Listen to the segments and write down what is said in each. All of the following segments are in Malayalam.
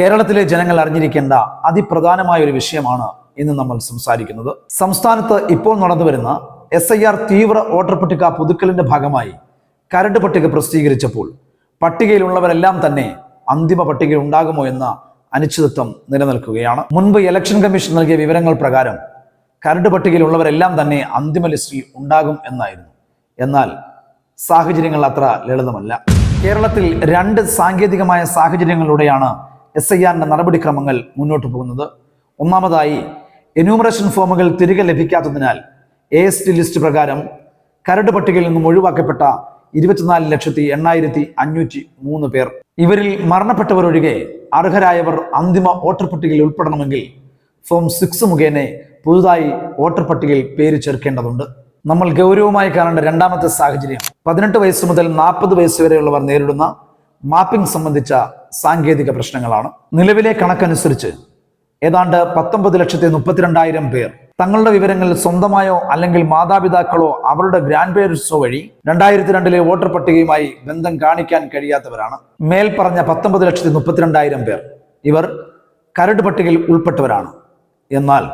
കേരളത്തിലെ ജനങ്ങൾ അറിഞ്ഞിരിക്കേണ്ട അതിപ്രധാനമായ ഒരു വിഷയമാണ് ഇന്ന് നമ്മൾ സംസാരിക്കുന്നത്. സംസ്ഥാനത്ത് ഇപ്പോൾ നടന്നു വരുന്ന എസ് ഐ ആർ തീവ്ര വോട്ടർ പട്ടിക പുതുക്കലിന്റെ ഭാഗമായി കരട് പട്ടിക പ്രസിദ്ധീകരിച്ചപ്പോൾ പട്ടികയിലുള്ളവരെല്ലാം തന്നെ അന്തിമ പട്ടികയിൽ ഉണ്ടാകുമോ എന്ന അനിശ്ചിതത്വം നിലനിൽക്കുകയാണ്. മുൻപ് ഇലക്ഷൻ കമ്മീഷൻ നൽകിയ വിവരങ്ങൾ പ്രകാരം കരട് പട്ടികയിലുള്ളവരെല്ലാം തന്നെ അന്തിമ ലിസ്റ്റിൽ ഉണ്ടാകും എന്നായിരുന്നു. എന്നാൽ സാഹചര്യങ്ങൾ അത്ര ലളിതമല്ല. കേരളത്തിൽ രണ്ട് സാങ്കേതികമായ സാഹചര്യങ്ങളിലൂടെയാണ് എസ് ഐ ആറിന്റെ നടപടിക്രമങ്ങൾ മുന്നോട്ട് പോകുന്നത്. ഒന്നാമതായി എന്യൂമറേഷൻ ഫോമുകൾ തിരികെ ലഭിക്കാത്തതിനാൽ എ എസ് ടി ലിസ്റ്റ് പ്രകാരം കരട് പട്ടികയിൽ നിന്നും ഒഴിവാക്കപ്പെട്ട ഇരുപത്തിനാല് ലക്ഷത്തി എണ്ണായിരത്തി അഞ്ഞൂറ്റി മൂന്ന് പേർ. ഇവരിൽ മരണപ്പെട്ടവരൊഴികെ അർഹരായവർ അന്തിമ വോട്ടർ പട്ടികയിൽ ഉൾപ്പെടണമെങ്കിൽ ഫോം സിക്സ് മുഖേന പുതുതായി വോട്ടർ പട്ടികയിൽ പേര് ചേർക്കേണ്ടതുണ്ട്. നമ്മൾ ഗൗരവമായി കാണേണ്ട രണ്ടാമത്തെ സാഹചര്യം പതിനെട്ട് വയസ്സ് മുതൽ നാൽപ്പത് വയസ്സ് വരെയുള്ളവർ നേരിടുന്ന മാപ്പിംഗ് സംബന്ധിച്ച സാങ്കേതിക പ്രശ്നങ്ങളാണ്. നിലവിലെ കണക്കനുസരിച്ച് ഏതാണ്ട് പത്തൊമ്പത് ലക്ഷത്തി മുപ്പത്തിരണ്ടായിരം പേർ തങ്ങളുടെ വിവരങ്ങൾ സ്വന്തമായോ അല്ലെങ്കിൽ മാതാപിതാക്കളോ അവരുടെ ഗ്രാൻഡ് പേരൻസോ വഴി രണ്ടായിരത്തി രണ്ടിലെ വോട്ടർ പട്ടികയുമായി ബന്ധം കാണിക്കാൻ കഴിയാത്തവരാണ്. മേൽപ്പറഞ്ഞ പറഞ്ഞ പത്തൊമ്പത് ലക്ഷത്തി മുപ്പത്തിരണ്ടായിരം പേർ ഇവർ കരട് പട്ടികയിൽ ഉൾപ്പെട്ടവരാണ്. എന്നാൽ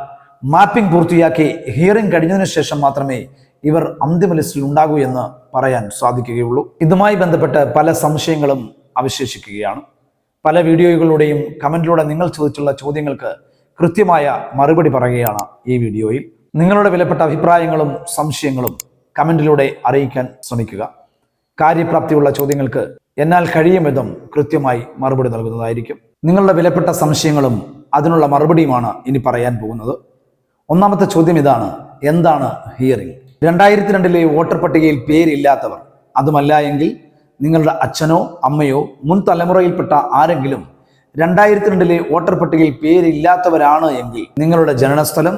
മാപ്പിംഗ് പൂർത്തിയാക്കി ഹിയറിംഗ് കഴിഞ്ഞതിനു ശേഷം മാത്രമേ ഇവർ അന്തിമ ലിസ്റ്റിൽ ഉണ്ടാകൂ എന്ന് പറയാൻ സാധിക്കുകയുള്ളൂ. ഇതുമായി ബന്ധപ്പെട്ട് പല സംശയങ്ങളും അവശേഷിക്കുകയാണ്. പല വീഡിയോകളുടെയും കമന്റിലൂടെ നിങ്ങൾ ചോദിച്ചുള്ള ചോദ്യങ്ങൾക്ക് കൃത്യമായ മറുപടി പറയുകയാണ് ഈ വീഡിയോയിൽ. നിങ്ങളുടെ വിലപ്പെട്ട അഭിപ്രായങ്ങളും സംശയങ്ങളും കമന്റിലൂടെ അറിയിക്കാൻ ശ്രമിക്കുക. കാര്യപ്രാപ്തിയുള്ള ചോദ്യങ്ങൾക്ക് എന്നാൽ കഴിയും വിധം കൃത്യമായി മറുപടി നൽകുന്നതായിരിക്കും. നിങ്ങളുടെ വിലപ്പെട്ട സംശയങ്ങളും അതിനുള്ള മറുപടിയുമാണ് ഇനി പറയാൻ പോകുന്നത്. ഒന്നാമത്തെ ചോദ്യം ഇതാണ് എന്താണ് ഹിയറിംഗ് രണ്ടായിരത്തി രണ്ടിലെ വോട്ടർ പട്ടികയിൽ പേരില്ലാത്തവർ. അതുമല്ല എങ്കിൽ നിങ്ങളുടെ അച്ഛനോ അമ്മയോ മുൻ തലമുറയിൽപ്പെട്ട ആരെങ്കിലും രണ്ടായിരത്തി രണ്ടിലെ വോട്ടർ പട്ടികയിൽ പേരില്ലാത്തവരാണ് എങ്കിൽ നിങ്ങളുടെ ജനനസ്ഥലം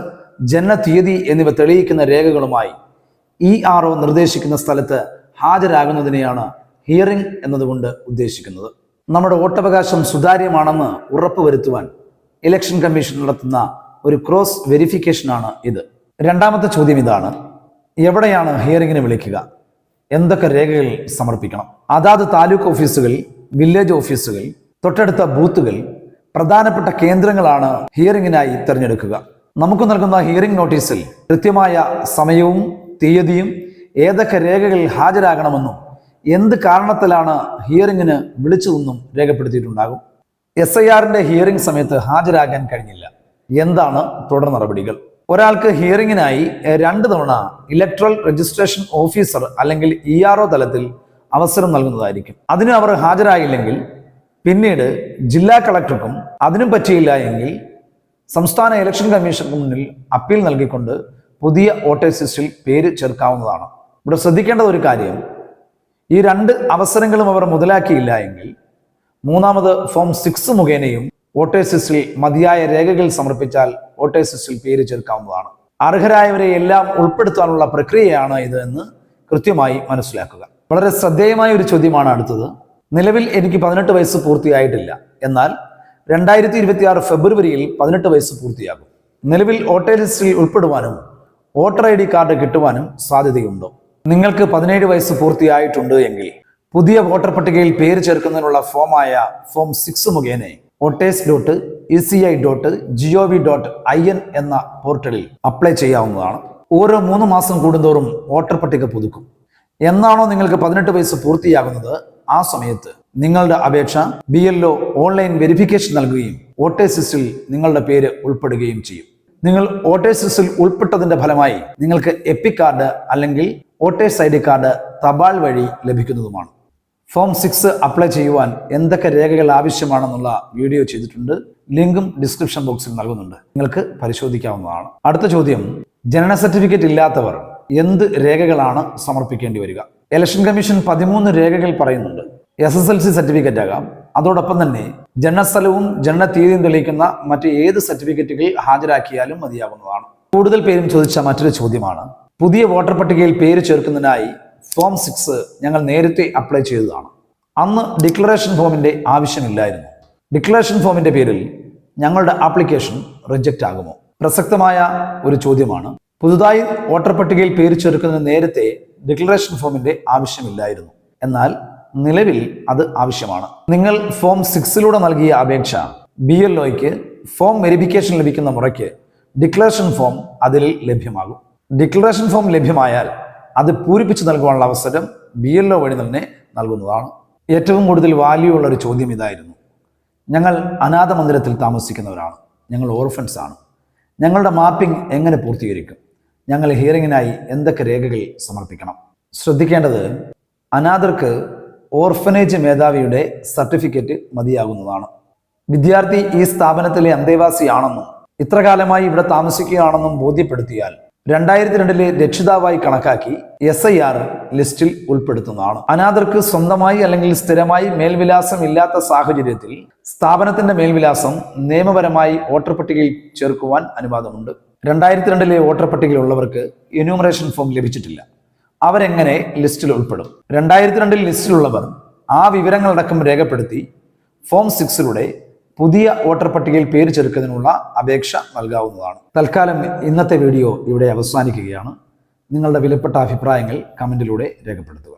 ജനനതീയതി എന്നിവ തെളിയിക്കുന്ന രേഖകളുമായി ഇ ആർ ഒ നിർദ്ദേശിക്കുന്ന സ്ഥലത്ത് ഹാജരാകുന്നതിനെയാണ് ഹിയറിംഗ് എന്നതുകൊണ്ട് ഉദ്ദേശിക്കുന്നത്. നമ്മുടെ വോട്ടവകാശം സുതാര്യമാണെന്ന് ഉറപ്പുവരുത്തുവാൻ ഇലക്ഷൻ കമ്മീഷൻ നടത്തുന്ന ഒരു ക്രോസ് വെരിഫിക്കേഷനാണ് ഇത്. രണ്ടാമത്തെ ചോദ്യം ഇതാണ്. എവിടെയാണ് ഹിയറിങ്ങിന് വിളിക്കുക? എന്തൊക്കെ രേഖകൾ സമർപ്പിക്കണം? അതാത് താലൂക്ക് ഓഫീസുകൾ വില്ലേജ് ഓഫീസുകൾ തൊട്ടടുത്ത ബൂത്തുകൾ പ്രധാനപ്പെട്ട കേന്ദ്രങ്ങളാണ് ഹിയറിങ്ങിനായി തിരഞ്ഞെടുക്കുക. നമുക്ക് നൽകുന്ന ഹിയറിംഗ് നോട്ടീസിൽ കൃത്യമായ സമയവും തീയതിയും ഏതൊക്കെ രേഖകൾ ഹാജരാകണമെന്നും എന്ത് കാരണത്തിലാണ് ഹിയറിങ്ങിന് വിളിച്ചതെന്നും രേഖപ്പെടുത്തിയിട്ടുണ്ടാകും. എസ് ഐ ആറിന്റെ ഹിയറിംഗ് സമയത്ത് ഹാജരാകാൻ കഴിഞ്ഞില്ല. എന്താണ് തുടർ നടപടികൾ? ഒരാൾക്ക് ഹിയറിങ്ങിനായി രണ്ട് തവണ ഇലക്ട്രൽ രജിസ്ട്രേഷൻ ഓഫീസർ അല്ലെങ്കിൽ ഇ ആർ ഒ തലത്തിൽ അവസരം നൽകുന്നതായിരിക്കും. അതിന് അവർ ഹാജരായില്ലെങ്കിൽ പിന്നീട് ജില്ലാ കളക്ടർക്കും അതിനും പറ്റിയില്ല എങ്കിൽ സംസ്ഥാന ഇലക്ഷൻ കമ്മീഷന് മുന്നിൽ അപ്പീൽ നൽകിക്കൊണ്ട് പുതിയ വോട്ടേഴ്സ് ലിസ്റ്റിൽ പേര് ചേർക്കാവുന്നതാണ്. ഇവിടെ ശ്രദ്ധിക്കേണ്ട ഒരു കാര്യം ഈ രണ്ട് അവസരങ്ങളും അവർ മുതലാക്കിയില്ല എങ്കിൽ മൂന്നാമത് ഫോം സിക്സ് മുഖേനയും വോട്ടേഴ്സ് ലിസ്റ്റിൽ മതിയായ രേഖകൾ സമർപ്പിച്ചാൽ വോട്ടേഴ്സ് ലിസ്റ്റിൽ പേര് ചേർക്കാവുന്നതാണ്. അർഹരായവരെ എല്ലാം ഉൾപ്പെടുത്താനുള്ള പ്രക്രിയയാണ് ഇത് എന്ന് കൃത്യമായി മനസ്സിലാക്കുക. വളരെ ശ്രദ്ധേയമായ ഒരു ചോദ്യമാണ് അടുത്തത്. നിലവിൽ എനിക്ക് പതിനെട്ട് വയസ്സ് പൂർത്തിയായിട്ടില്ല. എന്നാൽ രണ്ടായിരത്തി ഇരുപത്തി ആറ് ഫെബ്രുവരിയിൽ പതിനെട്ട് വയസ്സ് പൂർത്തിയാകും. നിലവിൽ വോട്ടേഴ്സ് ലിസ്റ്റിൽ ഉൾപ്പെടുവാനും വോട്ടർ ഐ ഡി കാർഡ് കിട്ടുവാനും സാധ്യതയുണ്ടോ? നിങ്ങൾക്ക് പതിനേഴ് വയസ്സ് പൂർത്തിയായിട്ടുണ്ട് എങ്കിൽ പുതിയ വോട്ടർ പട്ടികയിൽ പേര് ചേർക്കുന്നതിനുള്ള ഫോമായ ഫോം സിക്സ് മുഖേന voters dot E C I dot G O V dot I N എന്ന പോർട്ടലിൽ അപ്ലൈ ചെയ്യാവുന്നതാണ്. ഓരോ മൂന്ന് മാസം കൂടുന്തോറും വോട്ടർ പട്ടിക പുതുക്കും. എന്നാണോ നിങ്ങൾക്ക് പതിനെട്ട് വയസ്സ് പൂർത്തിയാകുന്നത്? ആ സമയത്ത് നിങ്ങളുടെ അപേക്ഷ B L O online verification നൽകുകയും വോട്ടേഴ്സ് ലിസ്റ്റിൽ നിങ്ങളുടെ പേര് ഉൾപ്പെടുകയും ചെയ്യും. നിങ്ങൾ വോട്ടേഴ്സ് ലിസ്റ്റിൽ ഉൾപ്പെട്ടതിന്റെ ഫലമായി നിങ്ങൾക്ക് എപ്പി കാർഡ് അല്ലെങ്കിൽ വോട്ടേഴ്സ് ഐ ഡി കാർഡ് തപാൽ വഴി ലഭിക്കുന്നതുമാണ്. ഫോം സിക്സ് അപ്ലൈ ചെയ്യുവാൻ എന്തൊക്കെ രേഖകൾ ആവശ്യമാണെന്നുള്ള വീഡിയോ ചെയ്തിട്ടുണ്ട്. ലിങ്കും ഡിസ്ക്രിപ്ഷൻ ബോക്സിൽ നൽകുന്നുണ്ട്. നിങ്ങൾക്ക് പരിശോധിക്കാവുന്നതാണ്. അടുത്ത ചോദ്യം ജനന സർട്ടിഫിക്കറ്റ് ഇല്ലാത്തവർ എന്ത് രേഖകളാണ് സമർപ്പിക്കേണ്ടി വരിക? ഇലക്ഷൻ കമ്മീഷൻ പതിമൂന്ന് രേഖകൾ പറയുന്നുണ്ട്. S S L C certificate ആകാം. അതോടൊപ്പം തന്നെ ജനനസ്ഥലവും ജനന തീയതിയും തെളിയിക്കുന്ന മറ്റ് ഏത് സർട്ടിഫിക്കറ്റുകൾ ഹാജരാക്കിയാലും മതിയാകുന്നതാണ് കൂടുതൽ പേരും ചോദിച്ച മറ്റൊരു ചോദ്യമാണ് പുതിയ വോട്ടർ പട്ടികയിൽ പേര് ചേർക്കുന്നതിനായി ഫോം സിക്സ് ഞങ്ങൾ നേരത്തെ അപ്ലൈ ചെയ്തതാണ്. അന്ന് ഡിക്ലറേഷൻ ഫോമിന്റെ ആവശ്യമില്ലായിരുന്നു. ഡിക്ലറേഷൻ ഫോമിന്റെ പേരിൽ ഞങ്ങളുടെ ആപ്ലിക്കേഷൻ റിജക്റ്റ് ആകുമോ? പ്രസക്തമായ ഒരു ചോദ്യമാണ്. പുതുതായി വോട്ടർ പട്ടികയിൽ പേര് ചേർക്കുന്നതിന് നേരത്തെ ഡിക്ലറേഷൻ ഫോമിന്റെ ആവശ്യമില്ലായിരുന്നു. എന്നാൽ നിലവിൽ അത് ആവശ്യമാണ്. നിങ്ങൾ ഫോം സിക്സിലൂടെ നൽകിയ അപേക്ഷ ബി എൽ ഒയ്ക്ക് ഫോം വെരിഫിക്കേഷൻ ലഭിക്കുന്ന മുറയ്ക്ക് ഡിക്ലറേഷൻ ഫോം അതിൽ ലഭ്യമാകും. ഡിക്ലറേഷൻ ഫോം ലഭ്യമായാൽ അത് പൂരിപ്പിച്ച് നൽകുവാനുള്ള അവസരം ബി എൽ ഒ വഴി തന്നെ നൽകുന്നതാണ്. ഏറ്റവും കൂടുതൽ വാല്യൂ ഉള്ള ഒരു ചോദ്യം ഇതായിരുന്നു. ഞങ്ങൾ അനാഥ മന്ദിരത്തിൽ താമസിക്കുന്നവരാണ്. ഞങ്ങൾ ഓർഫൻസ് ആണ്. ഞങ്ങളുടെ മാപ്പിംഗ് എങ്ങനെ പൂർത്തീകരിക്കും? ഞങ്ങൾ ഹിയറിങ്ങിനായി എന്തൊക്കെ രേഖകൾ സമർപ്പിക്കണം? ശ്രദ്ധിക്കേണ്ടത് അനാഥർക്ക് ഓർഫനേജ് മേധാവിയുടെ സർട്ടിഫിക്കറ്റ് മതിയാകുന്നതാണ്. വിദ്യാർത്ഥി ഈ സ്ഥാപനത്തിലെ അന്തേവാസിയാണെന്നും ഇത്രകാലമായി ഇവിടെ താമസിക്കുകയാണെന്നും ബോധ്യപ്പെടുത്തിയാൽ രണ്ടായിരത്തി രണ്ടിലെ രക്ഷിതാവായി കണക്കാക്കി എസ് ഐ ആർ ലിസ്റ്റിൽ ഉൾപ്പെടുത്തുന്നതാണ്. അനാഥർക്ക് സ്വന്തമായി അല്ലെങ്കിൽ സ്ഥിരമായി മേൽവിലാസം ഇല്ലാത്ത സാഹചര്യത്തിൽ സ്ഥാപനത്തിന്റെ മേൽവിലാസം നിയമപരമായി വോട്ടർ പട്ടികയിൽ ചേർക്കുവാൻ അനുവാദമുണ്ട്. രണ്ടായിരത്തി രണ്ടിലെ വോട്ടർ പട്ടികയിലുള്ളവർക്ക് എന്യൂമറേഷൻ ഫോം ലഭിച്ചിട്ടില്ല. അവരെങ്ങനെ ലിസ്റ്റിൽ ഉൾപ്പെടും? രണ്ടായിരത്തി രണ്ടിൽ ലിസ്റ്റിലുള്ളവർ ആ വിവരങ്ങളടക്കം രേഖപ്പെടുത്തി ഫോം സിക്സിലൂടെ പുതിയ വോട്ടർ പട്ടികയിൽ പേര് ചേർക്കുന്നതിനുള്ള അപേക്ഷ നൽകാവുന്നതാണ്. തൽക്കാലം ഇന്നത്തെ വീഡിയോ ഇവിടെ അവസാനിക്കുകയാണ്. നിങ്ങളുടെ വിലപ്പെട്ട അഭിപ്രായങ്ങൾ കമന്റിലൂടെ രേഖപ്പെടുത്തുക.